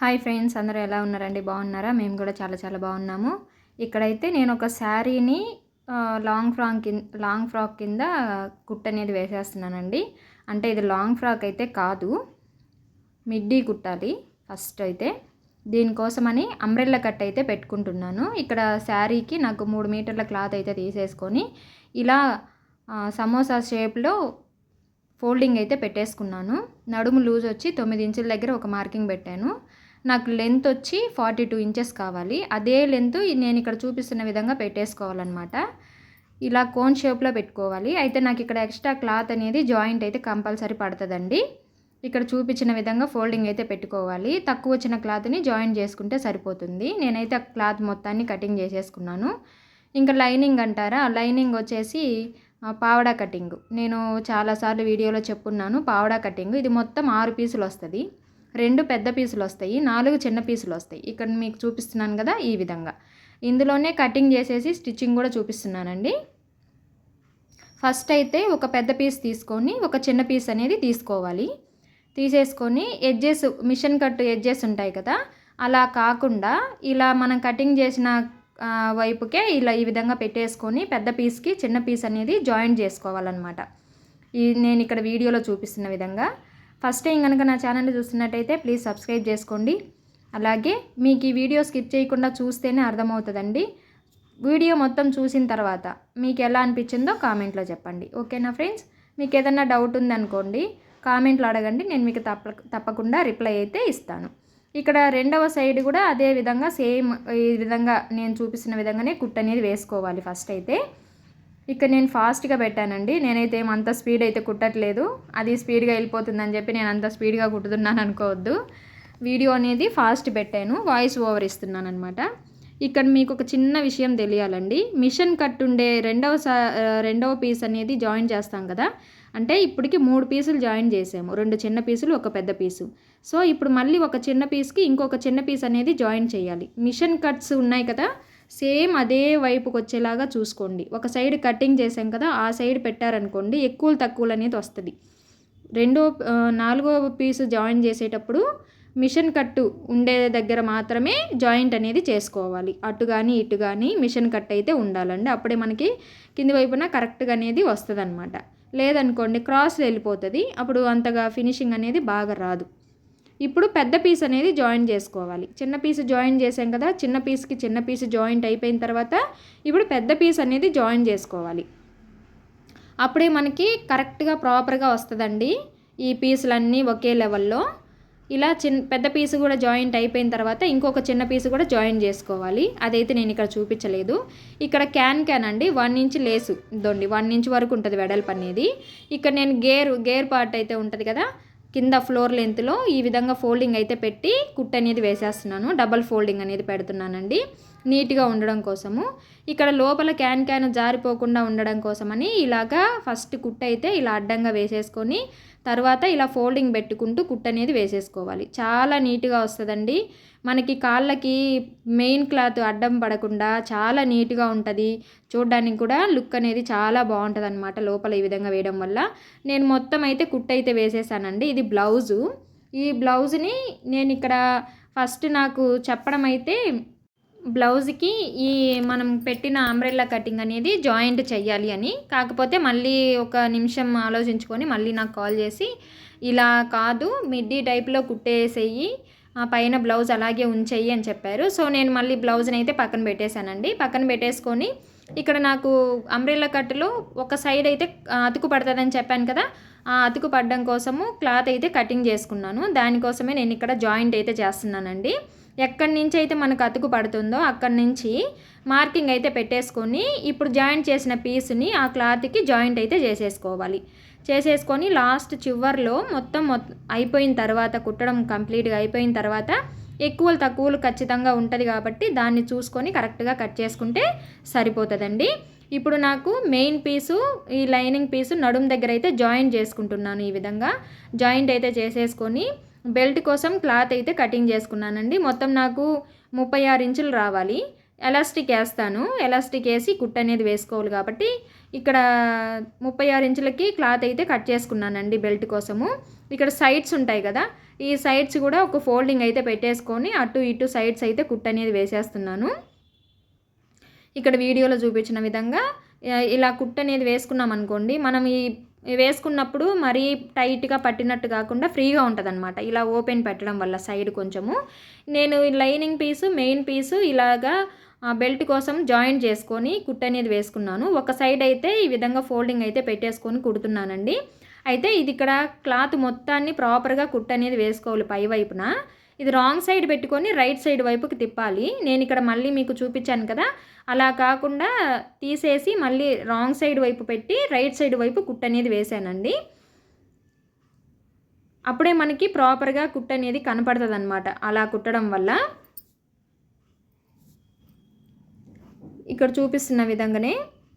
Hi friends అందరూ ఎలా ఉన్నారండి? బాగున్నారా? మేము కూడా చాలా చాలా బాగున్నాము. ఇక్కడైతే నేను ఒక శారీని లాంగ్ ఫ్రాక్ కింద లాంగ్ ఫ్రాక్ కింద కుట్ అనేది వేసేస్తున్నానండి. అంటే ఇది లాంగ్ ఫ్రాక్ అయితే కాదు. మిడ్డీ కుట్టాలి ఫస్ట్ అయితే. దీనికోసమని అంబ్రెల్లా కట్ అయితే పెట్టుకుంటున్నాను. ఇక్కడ శారీకి నాకు మూడు మీటర్ల క్లాత్ అయితే తీసేసుకొని ఇలా సమోసా షేప్లో ఫోల్డింగ్ అయితే పెట్టేసుకున్నాను. నడుము లూజ్ వచ్చి తొమ్మిది ఇంచుల దగ్గర ఒక మార్కింగ్ పెట్టాను. నాకు లెంత్ వచ్చి ఫార్టీ టూ ఇంచెస్ కావాలి. అదే లెంత్ నేను ఇక్కడ చూపిస్తున్న విధంగా పెట్టేసుకోవాలన్నమాట. ఇలా కోన్ షేప్లో పెట్టుకోవాలి. అయితే నాకు ఇక్కడ ఎక్స్ట్రా క్లాత్ అనేది జాయింట్ అయితే కంపల్సరీ పడుతుందండి. ఇక్కడ చూపించిన విధంగా ఫోల్డింగ్ అయితే పెట్టుకోవాలి. తక్కువ వచ్చిన క్లాత్ని జాయిన్ చేసుకుంటే సరిపోతుంది. నేనైతే ఆ క్లాత్ మొత్తాన్ని కటింగ్ చేసేసుకున్నాను. ఇంకా లైనింగ్ అంటారా? లైనింగ్ వచ్చేసి పావడా కటింగ్ నేను చాలాసార్లు వీడియోలో చెప్పున్నాను పావడా కటింగ్ ఇది మొత్తం ఆరు పీసులు వస్తుంది. రెండు పెద్ద పీసులు వస్తాయి నాలుగు చిన్న పీసులు వస్తాయి. ఇక్కడ మీకు చూపిస్తున్నాను కదా ఈ విధంగా. ఇందులోనే కటింగ్ చేసేసి స్టిచ్చింగ్ కూడా చూపిస్తున్నానండి. ఫస్ట్ అయితే ఒక పెద్ద పీస్ తీసుకొని ఒక చిన్న పీస్ అనేది తీసుకోవాలి. తీసేసుకొని ఎడ్జెస్ మిషన్ కట్టు ఎడ్జెస్ ఉంటాయి కదా అలా కాకుండా ఇలా మనం కటింగ్ చేసిన వైపుకే ఇలా ఈ విధంగా పెట్టేసుకొని పెద్ద పీస్కి చిన్న పీస్ అనేది జాయింట్ చేసుకోవాలన్నమాట. ఈ నేను ఇక్కడ వీడియోలో చూపిస్తున్న విధంగా. ఫస్ట్ టైం కనుక నా ఛానల్ చూస్తున్నట్టయితే ప్లీజ్ సబ్స్క్రైబ్ చేసుకోండి. అలాగే మీకు ఈ వీడియో స్కిప్ చేయకుండా చూస్తేనే అర్థమవుతుందండి. వీడియో మొత్తం చూసిన తర్వాత మీకు ఎలా అనిపించిందో కామెంట్లో చెప్పండి. ఓకేనా ఫ్రెండ్స్? మీకు ఏదైనా డౌట్ ఉందనుకోండి కామెంట్లో అడగండి. నేను మీకు తప్ప తప్పకుండా రిప్లై అయితే ఇస్తాను. ఇక్కడ రెండవ సైడ్ కూడా అదే విధంగా సేమ్ ఈ విధంగా నేను చూపిస్తున్న విధంగానే కుట్ అనేది వేసుకోవాలి ఫస్ట్ అయితే. ఇక్కడ నేను ఫాస్ట్గా పెట్టానండి. నేనైతే ఏం అంత స్పీడ్ అయితే కుట్టట్లేదు. అది స్పీడ్గా వెళ్ళిపోతుందని చెప్పి నేను అంత స్పీడ్గా కుట్టుతున్నాను అనుకోవద్దు. వీడియో అనేది ఫాస్ట్ పెట్టాను. వాయిస్ ఓవర్ ఇస్తున్నాను అనమాట ఇక్కడ మీకు ఒక చిన్న విషయం తెలియాలండి. మిషన్ కట్ ఉండే రెండవ రెండవ పీస్ అనేది జాయిన్ చేస్తాం కదా. అంటే ఇప్పటికి మూడు పీసులు జాయిన్ చేసాము. రెండు చిన్న పీసులు ఒక పెద్ద పీసు. సో ఇప్పుడు మళ్ళీ ఒక చిన్న పీస్కి ఇంకొక చిన్న పీస్ అనేది జాయిన్ చేయాలి. మిషన్ కట్స్ ఉన్నాయి కదా. సేమ్ అదే వైపుకి వచ్చేలాగా చూసుకోండి. ఒక సైడ్ కటింగ్ చేసాం కదా ఆ సైడ్ పెట్టారనుకోండి ఎక్కువలు తక్కువలు అనేది వస్తుంది. రెండో నాలుగో పీసు జాయిన్ చేసేటప్పుడు మిషన్ కట్టు ఉండే దగ్గర మాత్రమే జాయింట్ అనేది చేసుకోవాలి. అటు కానీ ఇటు కానీ మిషన్ కట్ అయితే ఉండాలండి. అప్పుడే మనకి కింది వైపున కరెక్ట్గా అనేది వస్తుంది అనమాట లేదనుకోండి క్రాస్ వెళ్ళిపోతుంది. అప్పుడు అంతగా ఫినిషింగ్ అనేది బాగా రాదు. ఇప్పుడు పెద్ద పీస్ అనేది జాయిన్ చేసుకోవాలి. చిన్న పీస్ జాయిన్ చేసాం కదా చిన్న పీస్కి చిన్న పీస్ జాయింట్ అయిపోయిన తర్వాత ఇప్పుడు పెద్ద పీస్ అనేది జాయిన్ చేసుకోవాలి. అప్పుడే మనకి కరెక్ట్గా ప్రాపర్గా వస్తుందండి ఈ పీసులన్నీ ఒకే లెవెల్లో. ఇలా చిన్న పెద్ద పీసు కూడా జాయింట్ అయిపోయిన తర్వాత ఇంకొక చిన్న పీసు కూడా జాయిన్ చేసుకోవాలి. అదైతే నేను ఇక్కడ చూపించలేదు. ఇక్కడ క్యాన్ క్యాన్ అండి వన్ ఇంచ్ లేసు ఇదండి వన్ ఇంచ్ వరకు ఉంటుంది వెడల్పు అనేది. ఇక్కడ నేను గేర్ గేర్ పార్ట్ అయితే ఉంటుంది కదా కింద ఫ్లోర్ లెంత్లో ఈ విధంగా ఫోల్డింగ్ అయితే పెట్టి కుట్ అనేది వేసేస్తున్నాను. డబల్ ఫోల్డింగ్ అనేది పెడుతున్నానండి. నీట్గా ఉండడం కోసము. ఇక్కడ లోపల క్యాన్ క్యాన్ జారిపోకుండా ఉండడం కోసమని ఇలాగా ఫస్ట్ కుట్ అయితే ఇలా అడ్డంగా వేసేసుకొని తర్వాత ఇలా ఫోల్డింగ్ పెట్టుకుంటూ కుట్ అనేది వేసేసుకోవాలి. చాలా నీట్గా వస్తుందండి. మనకి కాళ్ళకి మెయిన్ క్లాత్ అడ్డం పడకుండా చాలా నీట్గా ఉంటుంది. చూడడానికి కూడా లుక్ అనేది చాలా బాగుంటుంది అనమాట లోపల ఈ విధంగా వేయడం వల్ల. నేను మొత్తం అయితే కుట్ అయితే వేసేసానండి. ఇది బ్లౌజు. ఈ బ్లౌజ్ని నేను ఇక్కడ ఫస్ట్ నాకు చెప్పడం అయితే బ్లౌజ్కి ఈ మనం పెట్టిన అంబ్రెల్లా కటింగ్ అనేది జాయింట్ చెయ్యాలి అని. కాకపోతే మళ్ళీ ఒక నిమిషం ఆలోచించుకొని మళ్ళీ నాకు కాల్ చేసి ఇలా కాదు మిడ్డీ టైప్లో కుట్టేసేయి ఆ పైన బ్లౌజ్ అలాగే ఉంచేయి అని చెప్పారు. సో నేను మళ్ళీ బ్లౌజ్ని అయితే పక్కన పెట్టేశానండి. పక్కన పెట్టేసుకొని ఇక్కడ నాకు అంబ్రెల్లా కట్టులో ఒక సైడ్ అయితే అతుకు పడుతుందని చెప్పాను కదా ఆ అతుకు పడడం కోసము క్లాత్ అయితే కటింగ్ చేసుకున్నాను. దానికోసమే నేను ఇక్కడ జాయింట్ అయితే చేస్తున్నానండి. ఎక్కడి నుంచి అయితే మనకు అతుకు పడుతుందో అక్కడి నుంచి మార్కింగ్ అయితే పెట్టేసుకొని ఇప్పుడు జాయింట్ చేసిన పీస్ని ఆ క్లాత్కి జాయింట్ అయితే చేసేసుకోవాలి. చేసేసుకొని లాస్ట్ చివర్లో మొత్తం మొత్తం అయిపోయిన తర్వాత కుట్టడం కంప్లీట్గా అయిపోయిన తర్వాత ఎక్కువలు తక్కువలు ఖచ్చితంగా ఉంటుంది కాబట్టి దాన్ని చూసుకొని కరెక్ట్గా కట్ చేసుకుంటే సరిపోతుందండి. ఇప్పుడు నాకు మెయిన్ పీసు ఈ లైనింగ్ పీసు నడుము దగ్గర అయితే జాయింట్ చేసుకుంటున్నాను ఈ విధంగా. జాయింట్ అయితే చేసేసుకొని బెల్ట్ కోసం క్లాత్ అయితే కటింగ్ చేసుకున్నానండి. మొత్తం నాకు ముప్పై ఆరు ఇంచులు రావాలి. ఎలాస్టిక్ వేస్తాను. ఎలాస్టిక్ వేసి కుట్ అనేది వేసుకోవాలి కాబట్టి ఇక్కడ ముప్పై ఆరు ఇంచులకి క్లాత్ అయితే కట్ చేసుకున్నానండి బెల్ట్ కోసము. ఇక్కడ సైడ్స్ ఉంటాయి కదా ఈ సైడ్స్ కూడా ఒక ఫోల్డింగ్ అయితే పెట్టేసుకొని అటు ఇటు సైడ్స్ అయితే కుట్ అనేది వేసేస్తున్నాను. ఇక్కడ వీడియోలో చూపించిన విధంగా ఇలా కుట్ అనేది వేసుకున్నాం అనుకోండి మనం ఈ వేసుకున్నప్పుడు మరీ టైట్గా పట్టినట్టు కాకుండా ఫ్రీగా ఉంటుంది అనమాట ఇలా ఓపెన్ పెట్టడం వల్ల సైడ్ కొంచెము. నేను లైనింగ్ పీసు మెయిన్ పీసు ఇలాగా ఆ, బెల్ట్ కోసం జాయింట్ చేసుకొని కుట్ అనేది వేసుకున్నాను. ఒక సైడ్ అయితే ఈ విధంగా ఫోల్డింగ్ అయితే పెట్టేసుకొని కుడుతున్నానండి. అయితే ఇది ఇక్కడ క్లాత్ మొత్తాన్ని ప్రాపర్గా కుట్ అనేది వేసుకోవాలి పై వైపున. ఇది రాంగ్ సైడ్ పెట్టుకొని రైట్ సైడ్ వైపుకి తిప్పాలి. నేను ఇక్కడ మళ్ళీ మీకు చూపించాను కదా. అలా కాకుండా తీసేసి మళ్ళీ రాంగ్ సైడ్ వైపు పెట్టి రైట్ సైడ్ వైపు కుట్ అనేది వేసానండి అప్పుడే మనకి ప్రాపర్గా కుట్ అనేది కనపడుతుంది అనమాట అలా కుట్టడం వల్ల. ఇక్కడ చూపిస్తున్న విధంగానే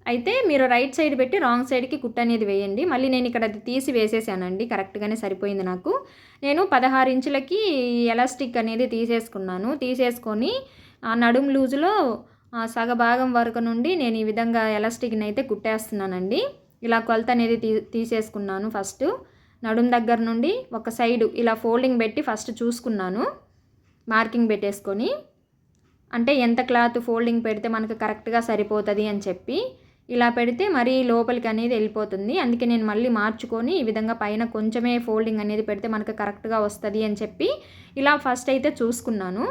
అయితే మీరు రైట్ సైడ్ పెట్టి రాంగ్ సైడ్కి కుట్ అనేది వేయండి. మళ్ళీ నేను ఇక్కడ అది తీసి వేసేసానండి. కరెక్ట్గానే సరిపోయింది నాకు. నేను పదహారు ఇంచులకి ఎలాస్టిక్ అనేది తీసేసుకున్నాను. తీసేసుకొని ఆ నడుం లూజులో సగ సగభాగం వరకు నుండి నేను ఈ విధంగా ఎలాస్టిక్ని అయితే కుట్టేస్తున్నానండి. ఇలా కొలత అనేది తీ తీసేసుకున్నాను ఫస్ట్. నడుం దగ్గర నుండి ఒక సైడు ఇలా ఫోల్డింగ్ పెట్టి ఫస్ట్ చూసుకున్నాను. మార్కింగ్ పెట్టేసుకొని. అంటే ఎంత క్లాత్ ఫోల్డింగ్ పెడితే మనకు కరెక్ట్గా సరిపోతుంది అని చెప్పి ఇలా పెడితే మరీ లోపలికి అనేది వెళ్ళిపోతుంది. అందుకే నేను మళ్ళీ మార్చుకొని ఈ విధంగా పైన కొంచెమే ఫోల్డింగ్ అనేది పెడితే మనకు కరెక్ట్గా వస్తుంది అని చెప్పి ఇలా ఫస్ట్ అయితే చూసుకున్నాను.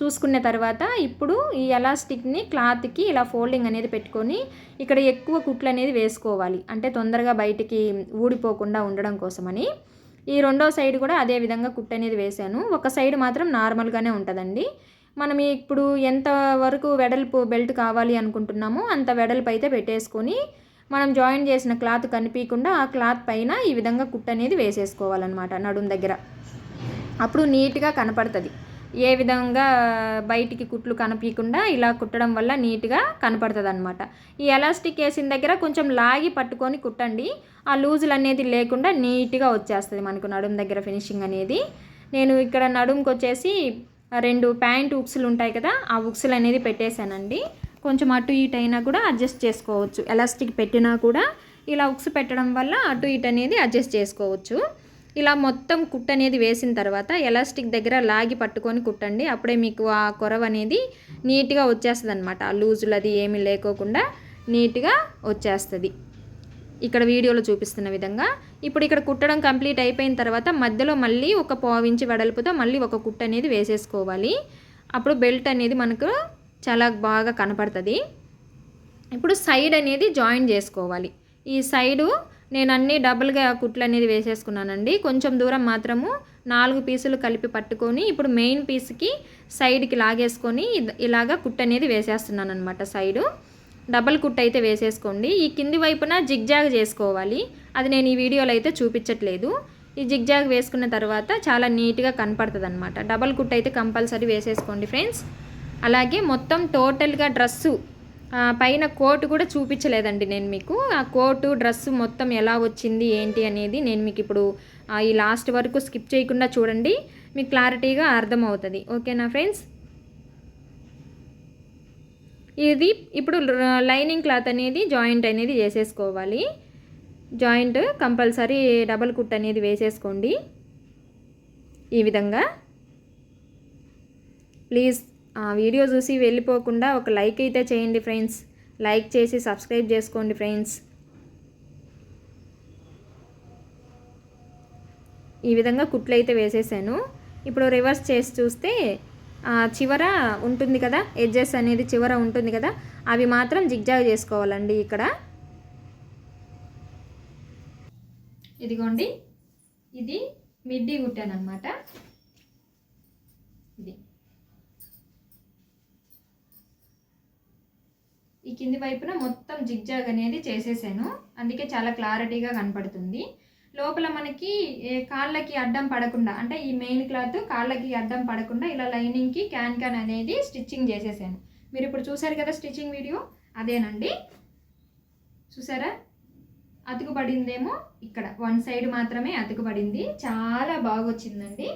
చూసుకున్న తర్వాత ఇప్పుడు ఈ ఎలాస్టిక్ని క్లాత్కి ఇలా ఫోల్డింగ్ అనేది పెట్టుకొని ఇక్కడ ఎక్కువ కుట్లు అనేది వేసుకోవాలి. అంటే తొందరగా బయటికి ఊడిపోకుండా ఉండడం కోసమని. ఈ రెండో సైడ్ కూడా అదే విధంగా కుట్ అనేది వేశాను ఒక సైడ్ మాత్రం నార్మల్గానే ఉంటుందండి. మనం ఇప్పుడు ఎంత వరకు వెడల్పు బెల్ట్ కావాలి అనుకుంటున్నామో అంత వెడల్పు అయితే పెట్టేసుకొని మనం జాయిన్ చేసిన క్లాత్ కనిపించకుండా ఆ క్లాత్ పైన ఈ విధంగా కుట్ అనేది వేసేసుకోవాలన్నమాట నడుం దగ్గర. అప్పుడు నీట్గా కనపడుతుంది. ఏ విధంగా బయటికి కుట్లు కనిపించకుండా ఇలా కుట్టడం వల్ల నీట్గా కనపడుతుంది అనమాట ఈ ఎలాస్టిక్ వేసిన దగ్గర కొంచెం లాగి పట్టుకొని కుట్టండి. ఆ లూజులు అనేది లేకుండా నీట్గా వచ్చేస్తుంది మనకు నడుం దగ్గర ఫినిషింగ్ అనేది. నేను ఇక్కడ నడుంకి వచ్చేసి రెండు ప్యాంట్ ఉక్సులు ఉంటాయి కదా ఆ ఉక్సులు అనేది పెట్టేశానండి. కొంచెం అటు ఇటు అయినా కూడా అడ్జస్ట్ చేసుకోవచ్చు. ఎలాస్టిక్ పెట్టినా కూడా ఇలా ఉక్స్ పెట్టడం వల్ల అటు ఇటు అనేది అడ్జస్ట్ చేసుకోవచ్చు. ఇలా మొత్తం కుట్ అనేది వేసిన తర్వాత ఎలాస్టిక్ దగ్గర లాగి పట్టుకొని కుట్టండి. అప్పుడే మీకు ఆ కొరవ అనేది నీట్గా వచ్చేస్తుంది అనమాట ఆ లూజులు అది ఏమీ లేకోకుండా నీట్గా వచ్చేస్తుంది. ఇక్కడ వీడియోలో చూపిస్తున్న విధంగా. ఇప్పుడు ఇక్కడ కుట్టడం కంప్లీట్ అయిపోయిన తర్వాత మధ్యలో మళ్ళీ ఒక పావించి వెడల్పుతో మళ్ళీ ఒక కుట్ట అనేది వేసేసుకోవాలి. అప్పుడు బెల్ట్ అనేది మనకు చాలా బాగా కనపడుతుంది. ఇప్పుడు సైడ్ అనేది జాయిన్ చేసుకోవాలి. ఈ సైడు నేను అన్ని డబుల్గా కుట్లు అనేది వేసేసుకున్నానండి. కొంచెం దూరం మాత్రము నాలుగు పీసులు కలిపి పట్టుకొని ఇప్పుడు మెయిన్ పీస్కి సైడ్కి లాగేసుకొని ఇలాగా కుట్ అనేది వేసేస్తున్నాను అనమాట సైడు. డబల్ కుట్ అయితే వేసేసుకోండి. ఈ కింది వైపున జిగ్జాగ్ చేసుకోవాలి. అది నేను ఈ వీడియోలో అయితే చూపించట్లేదు. ఈ జిగ్జాగ్ వేసుకున్న తర్వాత చాలా నీట్గా కనపడుతుంది అనమాట డబల్ కుట్ అయితే కంపల్సరీ వేసేసుకోండి ఫ్రెండ్స్. అలాగే మొత్తం టోటల్గా డ్రెస్సు పైన కోటు కూడా చూపించలేదండి నేను మీకు. ఆ కోటు డ్రెస్సు మొత్తం ఎలా వచ్చింది ఏంటి అనేది నేను మీకు ఇప్పుడు ఈ లాస్ట్ వరకు స్కిప్ చేయకుండా చూడండి. మీకు క్లారిటీగా అర్థమవుతుంది. ఓకేనా ఫ్రెండ్స్? ఇది ఇప్పుడు లైనింగ్ క్లాత్ అనేది జాయింట్ అనేది చేసేసుకోవాలి. జాయింట్ కంపల్సరీ డబల్ కుట్ అనేది వేసేసుకోండి. ఈ విధంగా. ప్లీజ్ ఆ వీడియో చూసి వెళ్ళిపోకుండా ఒక లైక్ అయితే చేయండి ఫ్రెండ్స్. లైక్ చేసి సబ్స్క్రైబ్ చేసుకోండి ఫ్రెండ్స్. ఈ విధంగా కుట్లు అయితే వేసేసాను. ఇప్పుడు రివర్స్ చేసి చూస్తే చివర ఉంటుంది కదా ఎడ్జెస్ అనేది చివర ఉంటుంది కదా అవి మాత్రం జిగ్జాగ్ చేసుకోవాలండి ఇక్కడ. ఇదిగోండి ఇది మిడ్డీ కుట్టాను అనమాట ఇది. ఈ కింది వైపున మొత్తం జిగ్జాగ్ అనేది చేసేసాను. అందుకే చాలా క్లారిటీగా కనపడుతుంది. లోపల మనకి కాళ్ళకి అడ్డం పడకుండా అంటే ఈ మెయిన్ క్లాత్ కాళ్ళకి అడ్డం పడకుండా ఇలా లైనింగ్కి క్యాన్ క్యాన్ అనేది స్టిచ్చింగ్ చేసేసాను. మీరు ఇప్పుడు చూసారు కదా స్టిచ్చింగ్ వీడియో? అదేనండి. చూసారా? అతుకుపడిందేమో ఇక్కడ. వన్ సైడ్ మాత్రమే అతుకుపడింది. చాలా బాగా వచ్చిందండి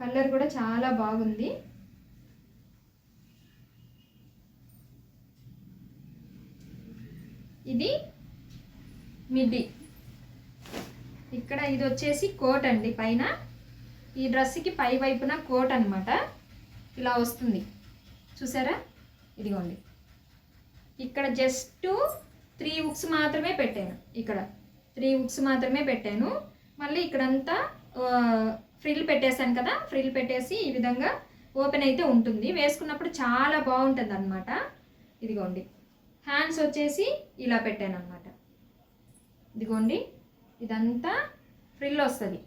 కలర్ కూడా చాలా బాగుంది. ఇది మిడ్డీ. ఇక్కడ ఇది వచ్చేసి కోట్ అండి పైన. ఈ డ్రెస్కి పై వైపున కోట్ అనమాట ఇలా వస్తుంది. చూసారా? ఇదిగోండి. ఇక్కడ జస్ట్ త్రీ ఉక్స్ మాత్రమే పెట్టాను ఇక్కడ. త్రీ ఉక్స్ మాత్రమే పెట్టాను. మళ్ళీ ఇక్కడంతా ఫ్రిల్ పెట్టేశాను కదా. ఫ్రిల్ పెట్టేసి ఈ విధంగా ఓపెన్ అయితే ఉంటుంది. వేసుకున్నప్పుడు చాలా బాగుంటుంది అనమాట ఇదిగోండి. హ్యాండ్స్ వచ్చేసి ఇలా పెట్టాను అనమాట ఇదిగోండి. ఇదంతా ఫ్రిల్ వస్తుంది.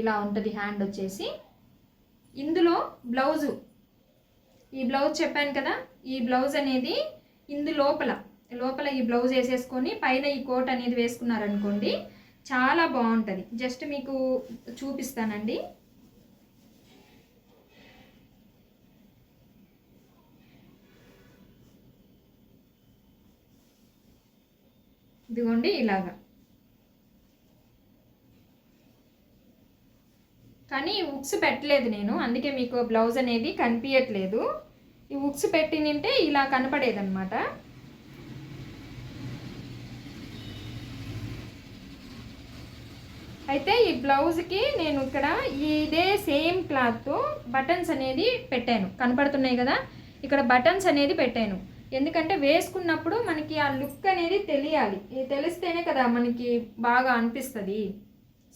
ఇలా ఉంటుంది హ్యాండ్ వచ్చేసి. ఇందులో బ్లౌజు ఈ బ్లౌజ్ చెప్పాను కదా ఈ బ్లౌజ్ అనేది ఇందు లోపల లోపల ఈ బ్లౌజ్ వేసేసుకొని పైన ఈ కోట్ అనేది వేసుకున్నారనుకోండి చాలా బాగుంటుంది. జస్ట్ మీకు చూపిస్తానండి. ఇదిగోండి ఇలాగా. కానీ ఉక్స్ పెట్టలేదు నేను. అందుకే మీకు బ్లౌజ్ అనేది కనిపించట్లేదు ఈ ఉక్స్ పెట్టి నింటే ఇలా కనపడేదన్నమాట. అయితే ఈ బ్లౌజ్కి నేను ఇక్కడ ఇదే సేమ్ క్లాత్తో బటన్స్ అనేది పెట్టాను. కనపడుతున్నాయి కదా? ఇక్కడ బటన్స్ అనేది పెట్టాను. ఎందుకంటే వేసుకున్నప్పుడు మనకి ఆ లుక్ అనేది తెలియాలి. ఇది తెలిస్తేనే కదా మనకి బాగా అనిపిస్తుంది.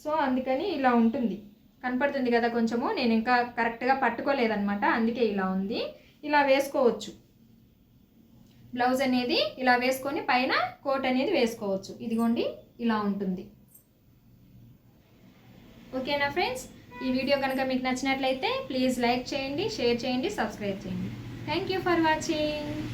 సో అందుకని ఇలా ఉంటుంది. కనపడుతుంది కదా కొంచెము నేను ఇంకా కరెక్ట్గా పట్టుకోలేదనమాట అందుకే ఇలా ఉంది. ఇలా వేసుకోవచ్చు. బ్లౌజ్ అనేది ఇలా వేసుకొని పైన కోట్ అనేది వేసుకోవచ్చు. ఇదిగోండి ఇలా ఉంటుంది. ఓకేనా ఫ్రెండ్స్? ఈ వీడియో కనుక మీకు నచ్చినట్లయితే ప్లీజ్ లైక్ చేయండి షేర్ చేయండి సబ్స్క్రైబ్ చేయండి. Thank you for watching